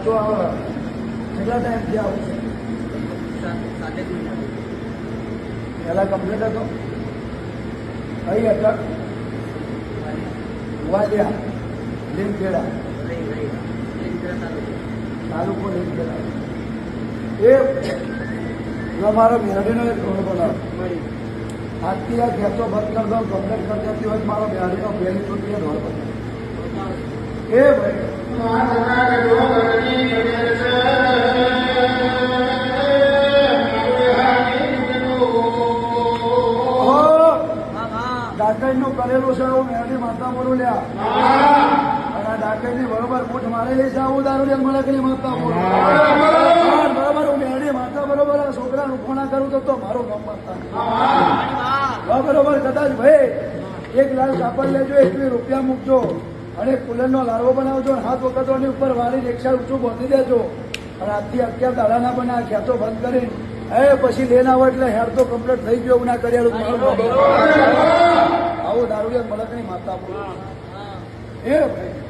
સાચો આવે કેટલા ટાઈમથી આવું છે? પહેલા કમ્પ્લીટ હતો. કઈ અટક વાલિયા લીમખેડા. તાલુકો લીમખેડા. એ અમારો મેરડીનો એક રોડ બનાવ. આજથી આ ખેતો બંધ કરી દો કરતા કરી હોય મારો મેરડીનો પહેલી ચૂંટણી રોડ બનાવ એ ભાઈ. હા ડાકણનું કરેલું છે હું મેરડી માતા બોલું લ્યા. અને આ ડાકણની બરોબર બૂટ મારેલી છે હું દારૂડિયા મળકની માતા બોલું. હા, બરોબર. હું મેરડી માતા બરોબર આ છોકરાનું ખૂણા કરું તો મારું નામ માતા. બરોબર કદાચ ભાઈ એક લાખ કાપડ લેજો એકવી રૂપિયા મૂકજો અને કુલરનો લાડવો બનાવજો અને હાથ વખતોની ઉપર વાળી રિક્ષા ઊંચું બાંધી દેજો. અને આજથી અત્યાર દાડાના બના ખેતો બંધ કરીને એ પછી લેના હોય એટલે હેર તો કમ્પ્લીટ થઈ ગયો એવું ના કર્યા. દારૂડિયા મળકની માતા બોલો. એ ભાઈ.